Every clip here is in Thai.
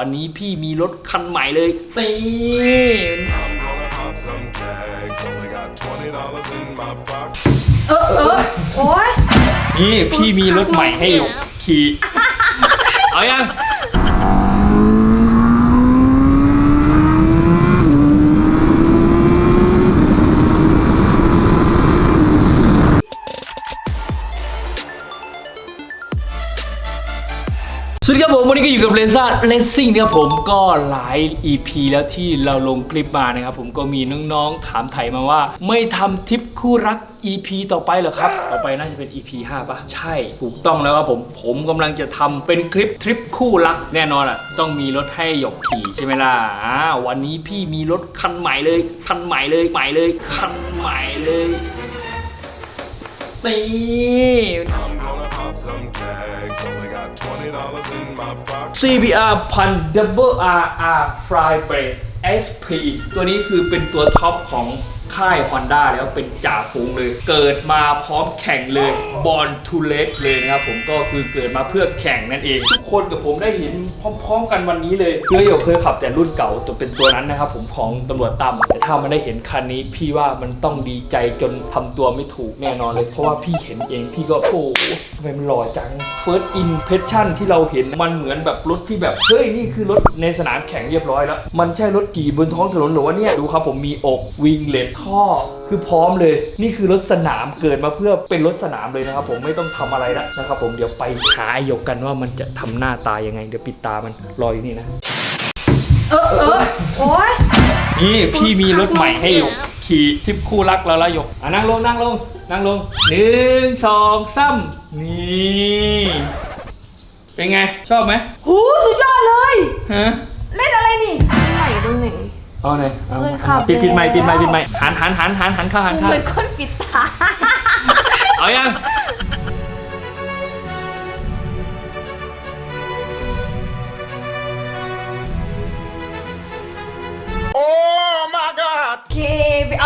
วันนี้พี่มีรถคันใหม่เลยนี่ I'm gonna pop some tags. Only got twenty dollars in my pocket. เออเออโอ้ยนี่พี่มีรถใหม่ให้หยกขี่เอายัง ผมวันนี้ก็อยู่กับเลซ่าเลสซิ่งนะครับผมก็หลาย EP แล้วที่เราลงคลิปมานะครับผมก็มีน้องๆถามไถ่มาว่า ไม่ทำทริปคู่รัก EP ต่อไปเหรอครับ ต่อไปน่าจะเป็น EP 5ป่ะ ใช่ถูกต้องแล้วครับผม ผมกำลังจะทำเป็นคลิปทริปคู่รัก แน่นอนอะ ต้องมีรถให้หยกขี่ใช่ไหมล่ะอ่าวันนี้พี่มีรถคันใหม่เลย คันใหม่เลยใหม่เลยคันใหม่เลย pocket. CBR พัน Double RR Fly Brake SP ตัวนี้คือเป็นตัวท็อปของ ค่าย Honda แล้วเป็นจ่าฝูงเลย เกิดมาพร้อมแข่งเลย Born to Race เลยนะครับผมก็คือเกิดมาเพื่อแข่งนั่นเอง ทุกคนกับผมได้เห็นพร้อม ๆ กันวันนี้เลยคือหยกเคยขับแต่รุ่นเก่าตัวเป็นตัวนั้นนะครับผมของตำรวจตามแต่ถ้ามันได้เห็นคันนี้ พี่ว่ามันต้องดีใจจนทำตัวไม่ถูกแน่นอนเลย เพราะว่าพี่เห็นเองพี่ก็โอ้โหทำไมมันหล่อจัง First Impression ที่เราเห็นมันเหมือนแบบรถที่แบบเฮ้ยนี่คือรถในสนามแข่งเรียบร้อยแล้ว มันใช่รถขี่บนท้องถนนหรือว่าเนี่ยดูครับผมมีอกวิงเลตท่อคือพร้อมเลย นี่คือรถสนามเกิดมาเพื่อเป็นรถสนามเลยนะครับ ผมไม่ต้องทำอะไรแล้วนะครับ ผมเดี๋ยวไปหาไอ้หยกกันว่ามันจะทำหน้าตายังไง เดี๋ยวปิดตามันรออยู่นี่นะ เออเออโอ้ยนี่พี่มีรถใหม่ให้หยกขี่ทริปคู่รักแล้วละหยกอะนั่งลงนั่งลงนั่งลงหนึ่งสองสามนี่ เป็นไงชอบไหมหูสุดยอดเลยฮะ เอาไหนเอาเคยขับปิดปิดไม้แล้วปิดไม้ปิดไม้หันหันหันหันหันเข้าหันกูเข้าเหมือนคนปิดตา เอายัง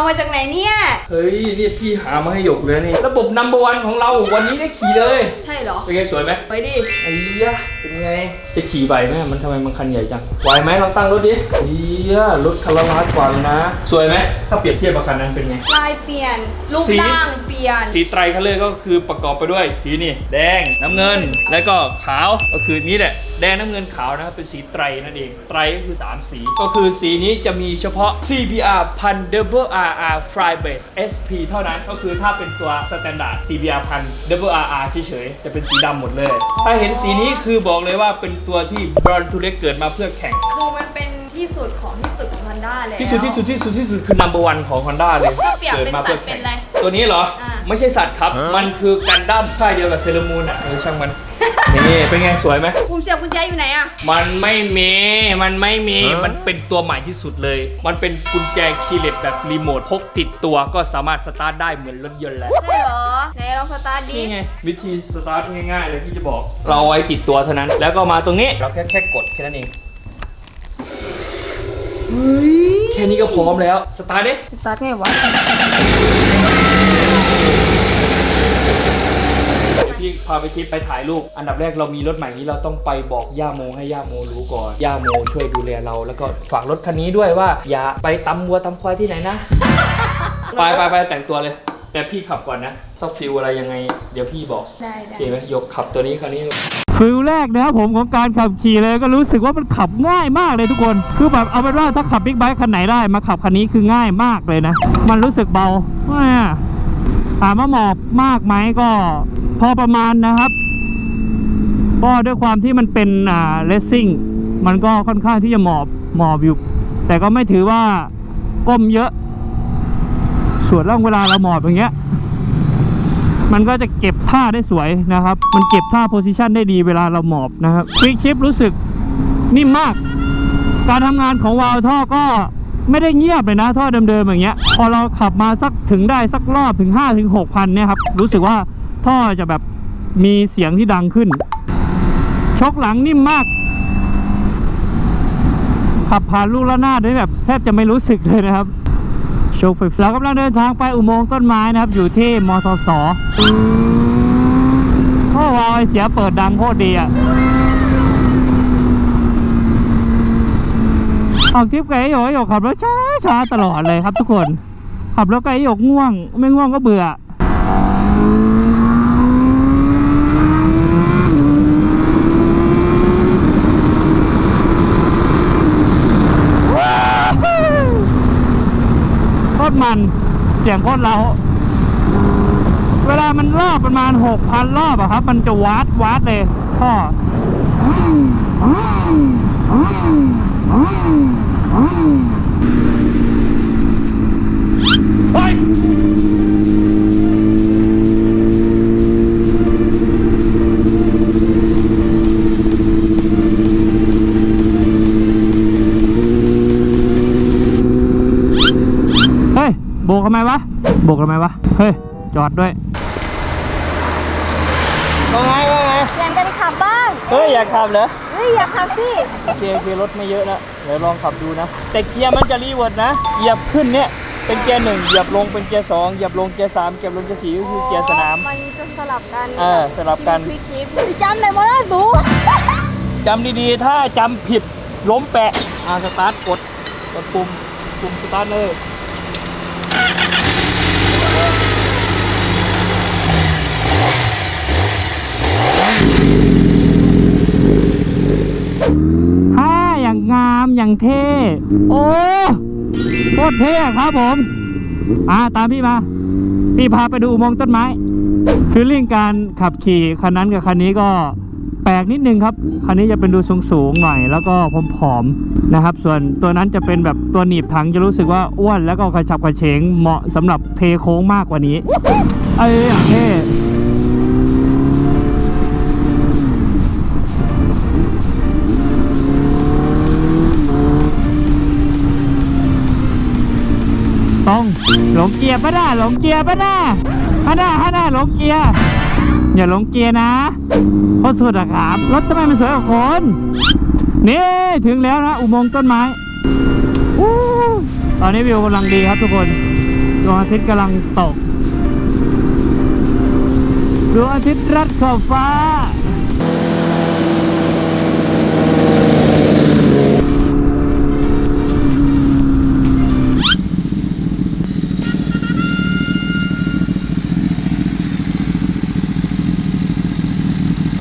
เอามาจากไหนเนี่ย เฮ้ยนี่พี่หามาให้หยกเลยนี่ ระบบนัมเบอร์วันของเราวันนี้ได้ขี่เลย ใช่เหรอ เป็นไงสวยไหมไปดิไอ้ยะเป็นไง จะขี่ไหวไหมมันทำไมมันคันใหญ่จัง ไหวไหมลองตั้งรถดิไอ้ยะรถคาราลาสกว่าเลยนะ สวยไหมถ้าเปรียบเทียบกับคันนั้นเป็นไง ลายเปลี่ยน รูปสี ร่างเปลี่ยน สีไตรคัลเลอร์ก็คือประกอบไปด้วยสีนี่ แดงน้ำเงิน แล้วก็ขาวก็คือนี้แหละ แดงน้ำเงินขาวนะครับเป็นสีไตรนั่นเอง ไตรก็คือ 3 สี ก็คือสีนี้จะมีเฉพาะ CBR พัน Double RR Fly Base SP เท่านั้นก็คือถ้าเป็นตัวสแตนดาร์ด CBR พัน Double RR เฉยๆ จะเป็นสีดำหมดเลย ถ้าเห็นสีนี้คือบอกเลยว่าเป็นตัวที่ Born to Race เกิดมาเพื่อแข่ง คือมันเป็นที่สุดของที่ ดของฮันด้าเลย ที่สุดที่สุดที่สุดที่สุดคือ number one ของ Honda เลยถ้าเปรียบเป็นสัตว์เป็นอะไรตัวนี้เหรอ อ่า ไม่ใช่สัตว์ครับ มันคือกันดั้มค่ายเดียวกับเซเลมูนอะเออช่างมัน นี่เป็นไงสวยไหมกุญเสียบกุญแจอยู่ไหนอะมันไม่มี มันไม่มี มันเป็นตัวใหม่ที่สุดเลย มันเป็นกุญแจคีย์เลสแบบรีโมทพกติดตัวก็สามารถสตาร์ทได้เหมือนรถยนต์แหละใช่เหรอ ไหนลองสตาร์ทดินี่ไง วิธีสตาร์ทง่ายๆเลยที่จะบอก เราเอาไว้ติดตัวเท่านั้น แล้วก็มาตรงนี้ เราแค่แค่กดแค่นั้นเอง เฮ้ยแค่นี้ก็พร้อมแล้ว สตาร์ทดิสตาร์ทไงวะ พี่พาไปทริปไปถ่ายรูป อันดับแรกเรามีรถใหม่นี้เราต้องไปบอกย่าโมให้ย่าโมรู้ก่อน ย่าโมช่วยดูแลเรา แล้วก็ฝากรถคันนี้ด้วยว่า อย่าไปตำวัวตำควายที่ไหนนะ ไปไปไปแต่งตัวเลย แต่พี่ขับก่อนนะถ้าฟิลอะไรยังไง เดี๋ยวพี่บอกได้โอได้เคไหมยกขับตัวนี้คันนี้ ฟิลแรกนะครับผมของการขับขี่เลยก็รู้สึกว่ามันขับง่ายมากเลยทุกคน คือแบบเอาเป็นว่าถ้าขับบิ๊กไบค์คันไหนได้มาขับคันนี้คือง่ายมากเลยนะ มันรู้สึกเบาว่าถามว่าหมอบมากไหมก็ พอประมาณนะครับ ก็ด้วยความที่มันเป็นอ่าเลสซิ่งมันก็ค่อนข้างที่จะหมอบหมอบอยู่ แต่ก็ไม่ถือว่าก้มเยอะ ส่วนร่องเวลาเราหมอบอย่างเงี้ย มันก็จะเก็บท่าได้สวยนะครับ มันเก็บท่าโพซิชันได้ดีเวลาเราหมอบนะครับควิกชิปรู้สึกนิ่มมาก การทำงานของวาล์วท่อก็ไม่ได้เงียบเลยนะท่อเดิมๆอย่างเงี้ย พอเราขับมาสักถึงได้สักรอบถึง5ถึงพันเนี่ยครับ รู้สึกว่าท่อจะแบบมีเสียงที่ดังขึ้นชกหลังนิ่มมาก ขับผ่านลูกละนาดได้แบบ แทบจะไม่รู้สึกเลยนะครับ โชว์ไฟเรากำลังเดินทางไปอุโมงค์ต้นไม้นะครับ อยู่ที่มทสท่อวาวไอเสียเปิดดังโคตรดีอะออกทริปไก่หยกหยกขับรถช้าช้าตลอดเลยครับทุกคน ขับรถไก่หยกง่วง ไม่ง่วงก็เบื่อ โค ตรมัน เสียงโคตรเราเวลามันรอบประมาณ6,000รอบอะครับ มันจะวาดวาดเลยพ่อเบกทำไมวะโบกทำไมวะ เฮ้ย จอดด้วยว่าไงว่าไงอยากจะขับบ้าง เฮ้ย อยากขับเหรอ เฮ้ย อยากขับสิ โอเคโอเครถไม่เยอะนะ เดี๋ยวลองขับดูนะ แต่เกียร์มันจะรีเวิร์ดนะ เหยียบขึ้นเนี่ย เป็นเกียร์หนึ่งเหยียบลงเป็นเกียร์สองเหยียบลงเกียร์สามเหยียบลงเกียร์สี่ก็คือเกียร์สนาม มันจะสลับกันเออสลับกันคลิปคลิปพี่จำไหนมาแล้วดูจำดีๆ ถ้าจำผิดล้มแปะ อ่าสตาร์ทกดกดปุ่มปุ่มสตาร์ทเลย ฮ่าอย่างงามอย่างเท่ โอ้โคตรเท่ครับผม อ่าตามพี่มา พี่พาไปดูอุโมงค์ต้นไม้ฟีลลิ่งการขับขี่คันนั้นกับคันนี้ก็ ลกนิดนึงครับ คันนี้จะเป็นดูสูงๆหน่อย แล้วก็ผอมๆนะครับ ส่วนตัวนั้นจะเป็นแบบตัวหนีบถังจะรู้สึกว่าอ้วนแล้วก็กระฉับกระเฉงเหมาะสำหรับเทโค้งมากกว่านี้ เอ้ยเท่ตรงหลงเกียร์ปะน่ะหลงเกียร์ปะน่ะฮะน่ะฮะน่ะหลงเกียร์ อย่าหลงเกียร์นะโคตรสุดอะครับ รถทำไมมันสวยกว่าคน นี่ถึงแล้วนะ อุโมงค์ต้นไม้อตอนนี้วิวกำลังดีครับทุกคนดวงอาทิตย์กำลังตกดวงอาทิตย์รัดขอบฟ้า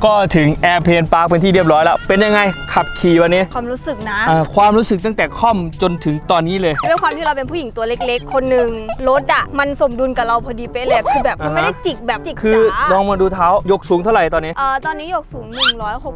ก็ถึงแอร์เพนปาร์คเป็นที่เรียบร้อยแล้ว เป็นยังไงขับขี่วันนี้ความรู้สึกนะอ่าความรู้สึกตั้งแต่ค่อมจนถึงตอนนี้เลย ด้วยความที่เราเป็นผู้หญิงตัวเล็กๆ คนหนึ่งรถอะมันสมดุลกับเราพอดีเป๊ะเลยคือแบบมันไม่ได้จิกแบบจิกคือจ๋าลองมาดูเท้ายกสูงเท่าไหร่ตอนนี้ เอ่อตอนนี้ยกสูง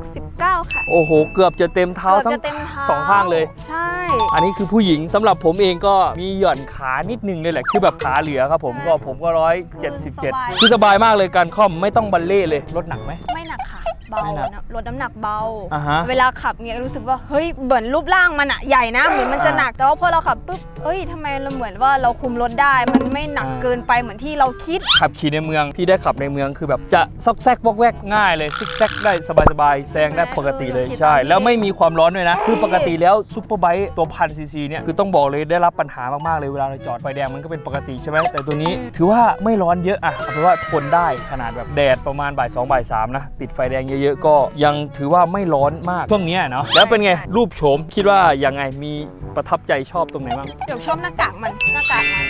169 ค่ะ โอ้โห เกือบจะเต็มเท้าเกือบทั้งจะเต็มเท้า สองข้างเลย ใช่ อันนี้คือผู้หญิงสำหรับผมเองก็มีหย่อนขานิดนึงเลยแหละ คือแบบขาเหลือครับผมก็ผมก็ร้อยเจ็ดสิบเจ็ดคือสบายมากเลยการค่อมไม่ต้องบัลเล่เลย รถหนักไหม ไม่หนักค่ะ เบาไม่หนักนะลดน้ำหนักเบา อ่าฮะ เวลาขับเนี่ยรู้สึกว่าเฮ้ยเหมือนรูปร่างมันอะใหญ่นะเหมือนมันจะหนักแต่ว่าพอเราขับปุ๊บเอ้ยทำไมเราเหมือนว่าเราคุมรถได้มันไม่หนักอ่าเกินไปเหมือนที่เราคิด ขับขี่ในเมืองพี่ได้ขับในเมืองคือแบบจะซอกแซกวอกแวกง่ายเลยซิกแซกได้สบายๆแซงได้ปกติเลยเออใช่คิดตามนี้แล้วไม่มีความร้อนด้วยนะ คือปกติแล้วซุปเปอร์ไบค์ตัวพันซีซีเนี่ยคือต้องบอกเลยได้รับปัญหามากๆเลยเวลาเราจอดไฟแดงมันก็เป็นปกติใช่ไหมแต่ตัวนี้ถือว่าไม่ร้อนเยอะอะเอาเป็นว่าทนได้ขนาดแบบแดดประมาณบ่ายสองบ่ายสามนะติดไฟแดงเยอะๆ ก็ยังถือว่าไม่ร้อนมากช่วงเนี้ยเนาะแล้วเป็นไง รูปโฉมคิดว่ายังไงมีประทับใจชอบตรงไหนบ้างหยกชอบหน้ากากมันหน้ากากมัน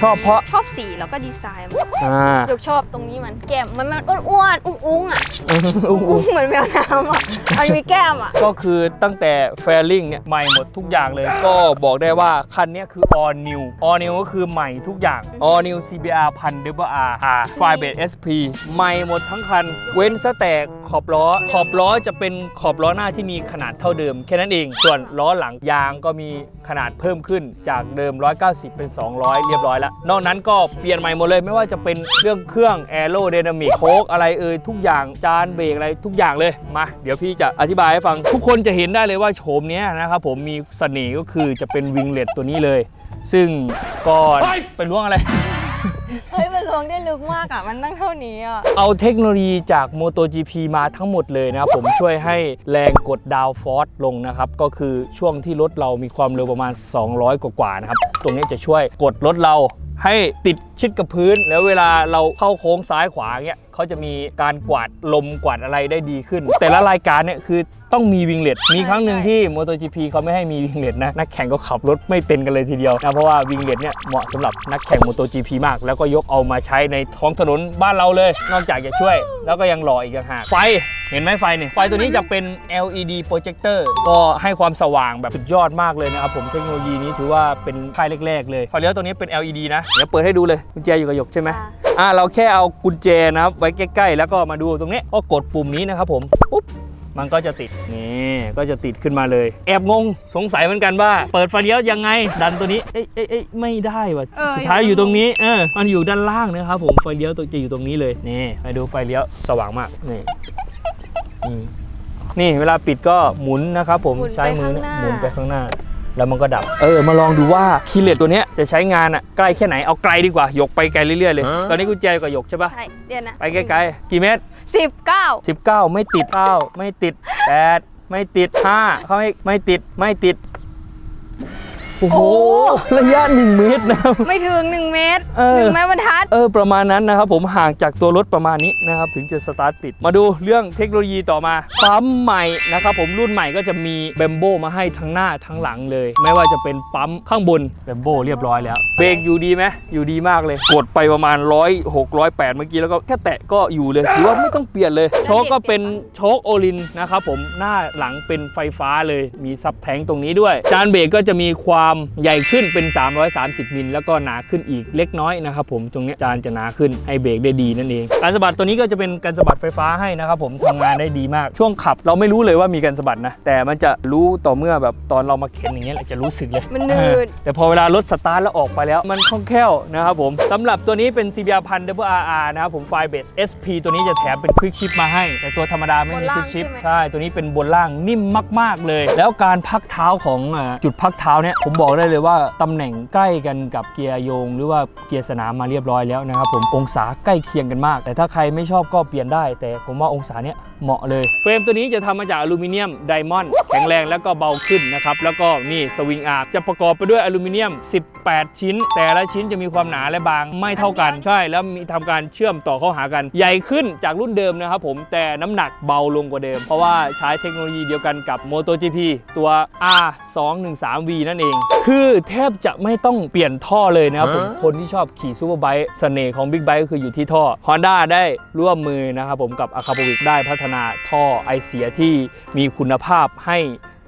ชอบเพราะ ชอบสีแล้วก็ดีไซน์มันอ่า หยกชอบตรงนี้มันแก้มมันมันอ้วนๆอุ้งๆอะอุ้อุ้งงๆเหมือนแมวน้ำอะมันมีแก้มอะ ก็คือตั้งแต่แฟลิงเนี่ยใหม่หมดทุกอย่างเลย ก็บอกได้ว่า คันเนี้ยคือ all new all new ก็คือใหม่ทุกอย่าง all new CBR พัน WR R f i b e t SP ใหม่หมดทั้งคัน เว้นซะแต่ขอบล้อ ขอบล้อจะเป็นขอบล้อหน้าที่มีขนาดเท่าเดิม แค่นั้นเอง ส่วนล้อหลังยางก็มีขนาดเพิ่มขึ้นจากเดิม 190 เป็น 200 เรียบร้อยแล้วนอกนั้นก็เปลี่ยนใหม่หมดเลย ไม่ว่าจะเป็นเรื่องเครื่องแอโรไดนามิกโคกอะไรเอ่ยทุกอย่างจานเบรกอะไรทุกอย่างเลยมา เดี๋ยวพี่จะอธิบายให้ฟัง ทุกคนจะเห็นได้เลยว่าโฉมเนี้ยนะครับผมมีเสน่ห์ก็คือจะเป็นวิงเลตตัวนี้เลย ซึ่งก่อนเป็นล่วงอะไร เฮ้ย มันลงได้ลึกมากอะ มันตั้งเท่านี้อะ เอาเทคโนโลยีจาก MotoGP มาทั้งหมดเลยนะครับ ผมช่วยให้แรงกดดาวฟอร์สลงนะครับ ก็คือช่วงที่รถเรามีความเร็วประมาณ 200 กว่าๆนะครับ ตรงนี้จะช่วยกดรถเราให้ติดชิดกับพื้น แล้วเวลาเราเข้าโค้งซ้ายขวาเงี้ยเขาจะมีการกวาดลมกวาดอะไรได้ดีขึ้น แต่ละรายการเนี่ยคือ ต้องมีวิงเลตมีครั้งหนึ่งใช่ที่ MotoGP เขาไม่ให้มีวิงเลตนะนักแข่งก็ขับรถไม่เป็นกันเลยทีเดียวนะเพราะว่าวิงเลตเนี่ยเหมาะสำหรับนักแข่ง MotoGP มาก แล้วก็ยกเอามาใช้ในท้องถนนบ้านเราเลย นอกจากจะช่วย แล้วก็ยังหล่ออีกต่างหากไฟเห็นไหมไฟเนี่ยไฟตัวนี้จะเป็น LED โปรเจคเตอร์ก็ให้ความสว่างแบบสุดยอดมากเลยนะครับผมเทคโนโลยีนี้ถือว่าเป็นค่ายแรก ๆ เลยไฟเลี้ยวตัวนี้เป็น LED นะ เดี๋ยวเปิดให้ดูเลยกุญแจอยู่กับหยกใช่ไหมอ่าเราแค่เอากุญแจนะครับไว้ใกล้ๆ แล้วก็มาดูตรงนี้ก็กดปุ่มนี้นะครับผมปุ๊บ มันก็จะติดนี่ก็จะติดขึ้นมาเลย แอบงงสงสัยเหมือนกันว่า เปิดไฟเลี้ยวยังไง ดันตัวนี้เอ้ยเอ้ยเอ้ยไม่ได้ว่ะเออสุดท้ายอยู่ตรงนี้เออมันอยู่ด้านล่างนะครับผมไฟเลี้ยวตัวจะอยู่ตรงนี้เลยนี่ไปดูไฟเลี้ยวสว่างมากนี่อืมนี่เวลาปิดก็หมุนนะครับผมหมุนไปใช้มือเนี่ยข้างหน้า หมุนไปข้างหน้า แล้วมันก็ดับ เออ มาลองดูว่าคีย์เลตตัวเนี้ยจะใช้งานอะใกล้แค่ไหนเอาไกลดีกว่ายกไปไกลเรื่อยๆเลย ตอนนี้กุญแจอยู่กับยกใช่ปะใช่เดี๋ยวนะไปไกลๆกี่เมตร สิบเก้า19 ไม่ติด9ไม่ติด 8 ไม่ติด 5 เขาไม่ไม่ติดไม่ติด โอ้โห ระยะ 1 เมตรนะครับ ไม่ถึง 1 เมตรเออหนึ่งไม้บรรทัด เออ ประมาณนั้นนะครับผมห่างจากตัวรถประมาณนี้นะครับ ถึงจะสตาร์ทติด มาดูเรื่องเทคโนโลยีต่อมาปั๊มใหม่นะครับผมรุ่นใหม่ก็จะมีแบมโบมาให้ทั้งหน้าทั้งหลังเลย ไม่ว่าจะเป็นปั๊มข้างบนแบมโบเรียบร้อยแล้วเบรกอยู่ดีไหมอยู่ดีมากเลย กดไปประมาณ100 6 0 8 เมื่อกี้แล้วก็แค่แตะก็อยู่เลยถือว่าไม่ต้องเปลี่ยนเลยโชคก็เป็นโชคโอลินนะครับผมหน้าหลังเป็นไฟฟ้าเลยมีซับแทงตรงนี้ด้วย จานเบรกก็จะมีความใหญ่ขึ้นเป็น 330มิลแล้วก็หนาขึ้นอีกเล็กน้อยนะครับผมตรงเนี้ยจานจะหนาขึ้นให้เบรกได้ดีนั่นเองการสะบัดตัวนี้ก็จะเป็นการสะบัดไฟฟ้าให้นะครับผมทำงานได้ดีมาก ช่วงขับเราไม่รู้เลยว่ามีการสะบัดนะ แต่มันจะรู้ต่อเมื่อแบบตอนเรามาเข็นอย่างเงี้ยแหละจะรู้สึกเลยมันหนืดแต่พอเวลารถสตาร์ทแล้วออกไปแล้วมันคล่องแคล่วนะครับผมสำหรับตัวนี้เป็น CBR พัน WRR นะครับผมไฟเบส SP ตัวนี้จะแถมเป็นควิกชิปมาให้ แต่ตัวธรรมดาไม่มีบนคล่างวิกชิปใช่ไหมใช่ตัวนี้เป็นบนล่างนิ่มมาก ๆเลย แล้วการพักเท้าของอ่าจุดพักเท้าเนี่ยผมบอกได้เลยว่าตำแหน่งใกล้กันกับเกียร์โยง หรือว่าเกียร์สนามมาเรียบร้อยแล้วนะครับผมองศาใกล้เคียงกันมาก แต่ถ้าใครไม่ชอบก็เปลี่ยนได้ แต่ผมว่าองศาเนี้ยเหมาะเลย เฟรมตัวนี้จะทำมาจากอลูมิเนียมไดมอนด์แข็งแรงแล้วก็เบาขึ้นนะครับแล้วก็นี่สวิงอาร์จะประกอบไปด้วยอลูมิเนียม 18 ชิ้น แต่ละชิ้นจะมีความหนาและบางไม่เท่ากันใช่แล้วมีทำการเชื่อมต่อเข้าหากัน ใหญ่ขึ้นจากรุ่นเดิมนะครับผมแต่น้ำหนักเบาลงกว่าเดิม เพราะว่าใช้เทคโนโลยีเดียวกันกับ MotoGP ตัว R213V นั่นเองคือแทบจะไม่ต้องเปลี่ยนท่อเลยนะครับผมคนที่ชอบขี่ซูเปอร์ไบค์เสน่ห์ของบิ๊กไบค์ก็คืออยู่ที่ท่อ Honda ได้ร่วมมือนะครับผมกับ a c a p o v i c ได้พัฒนาท่อไอเสียที่มีคุณภาพให้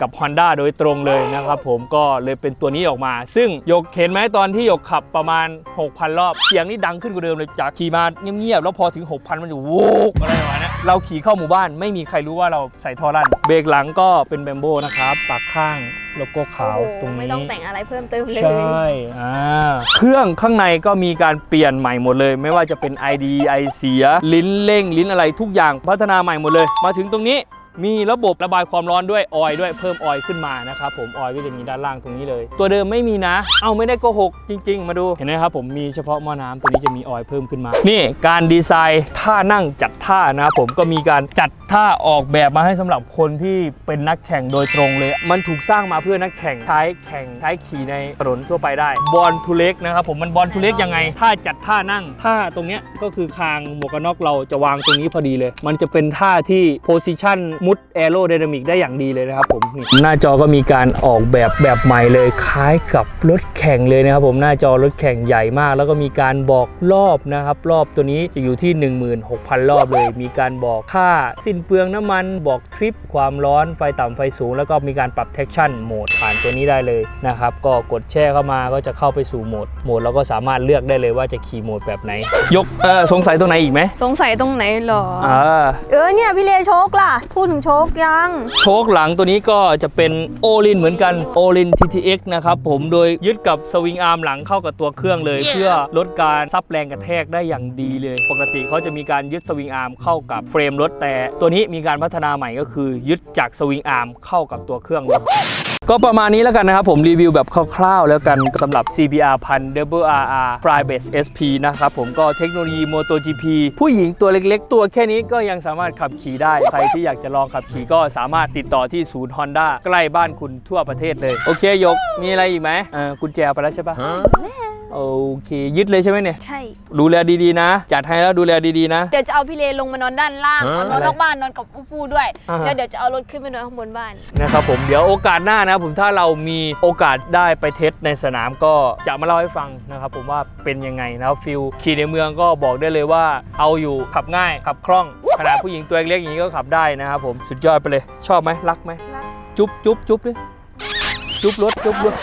กับ Honda โดยตรงเลยนะครับผมก็เลยเป็นตัวนี้ออกมา ซึ่งยกเห็นไหมตอนที่ยกขับประมาณ 6,000 รอบ เสียงนี่ดังขึ้นกว่าเดิมเลยจากขี่มาเงียบๆแล้วพอถึง 6,000 มันจะโวกอะไรประมาณ เนี้ยเราขี่เข้าหมู่บ้านไม่มีใครรู้ว่าเราใส่ท่อลั่นเบรกหลังก็เป็นแบมโบนะครับปากข้างโลโก้ขาวโอ้โหตรงนี้ไม่ต้องแต่งอะไรเพิ่มเติมเลยใช่อ่าเครื่องข้างในก็มีการเปลี่ยนใหม่หมดเลย ไม่ว่าจะเป็น ID ไอเสีย ลิ้นเร่งลิ้นอะไรทุกอย่างพัฒนาใหม่หมดเลย มาถึงตรงนี้ มีระบบระบายความร้อนด้วยออยด้วยเพิ่มออยขึ้นมานะครับผมออยก็จะมีด้านล่างตรงนี้เลย ตัวเดิมไม่มีนะ เอาไม่ได้โกหกจริง ๆ มาดูเห็นไหมครับผมมีเฉพาะหม้อน้ำตัวนี้จะมีออยเพิ่มขึ้นมา นี่การดีไซน์ท่านั่งจัดท่านะครับผมก็มีการจัดท่าออกแบบมาให้สำหรับคนที่เป็นนักแข่งโดยตรงเลย มันถูกสร้างมาเพื่อนักแข่งใช้แข่งใช้ขี่ในถนนทั่วไปได้บอลทูเล็กนะครับผมมันบอลทูเล็กยังไงถ้าจัดท่านั่งท่าตรงเนี้ยก็คือคางหมวกกันน็อกเราจะวางตรงนี้พอดีเลย มันจะเป็นท่าที่โพซิชันมุดแอโรไดนามิกได้อย่างดีเลยนะครับผมนี่หน้าจอก็มีการออกแบบแบบใหม่เลยคล้ายกับรถแข่งเลยนะครับผมหน้าจอรถแข่งใหญ่มาก แล้วก็มีการบอกรอบนะครับ รอบตัวนี้จะอยู่ที่ 16,000 รอบเลย มีการบอกค่าสิ้นเปลืองน้ำมันบอกทริปความร้อนไฟต่ำไฟสูง แล้วก็มีการปรับ traction โหมดผ่านตัวนี้ได้เลยนะครับก็กดแช่เข้ามาก็จะเข้าไปสู่โหมดโหมดเราก็สามารถเลือกได้เลยว่าจะขี่โหมดแบบไหน ยกเออสงสัยตรงไหนอีกไหมสงสัยตรงไหนเหรออ่าเออเนี่ยพี่เลโชคล่ะพูดถึงโชคยัง โชคหลังตัวนี้ก็จะเป็นโอลินเหมือนกันโอลิน TTX นะครับผมโดยยึดกับสวิงอาร์มหลังเข้ากับตัวเครื่องเลย เพื่อลดการซับแรงกระแทกได้อย่างดีเลย ปกติเขาจะมีการยึดสวิงอาร์มเข้ากับเฟรมรถแต่ ตัวนี้มีการพัฒนาใหม่ก็คือ ยึดจากสวิงอาร์มเข้ากับตัวเครื่องรถ ก็ประมาณนี้แล้วกันนะครับผมรีวิวแบบคร่าวๆ แล้วกันสำหรับ CBR พัน WRR Flybase SP นะครับผมก็เทคโนโลยี MotoGP ผู้หญิงตัวเล็กๆ ตัวแค่นี้ก็ยังสามารถขับขี่ได้ ใครที่อยากจะลองขับขี่ก็สามารถติดต่อที่ศูนย์ Honda ใกล้บ้านคุณทั่วประเทศเลย โอเคยกมีอะไรอีกไหมเออกุญแจไปแล้วใช่ปะ โอเค ยึดเลยใช่ไหมเนี่ย ใช่ ดูแลดีๆนะ จัดให้แล้วดูแลดีๆนะ เดี๋ยวจะเอาพี่เลลงมานอนด้านล่างเอานอนนอกบ้านนอนกับอูฟูด้วย อ่าฮะ แล้วเดี๋ยวจะเอารถขึ้นไปนอนข้างบนบ้าน นะครับผมเดี๋ยวโอกาสหน้านะครับผมถ้าเรามีโอกาสได้ไปเทสในสนามก็จะมาเล่าให้ฟังนะครับผมว่าเป็นยังไงนะครับฟิลขี่ในเมืองก็บอกได้เลยว่า เอาอยู่ขับง่ายขับคล่องขนาดผู้หญิงตัวเล็กๆอย่างนี้ก็ขับได้นะครับผมสุดยอดไปเลยชอบไหมรักไหมรัก จุ๊บจุ๊บจุ๊บดิจุ๊บรถจุ๊บรถ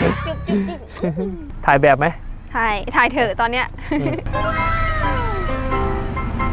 จุ๊บจุ๊บจุ๊บถ่ายแบบไหมถ่ายถ่ายเถอะตอนเนี้ย อืม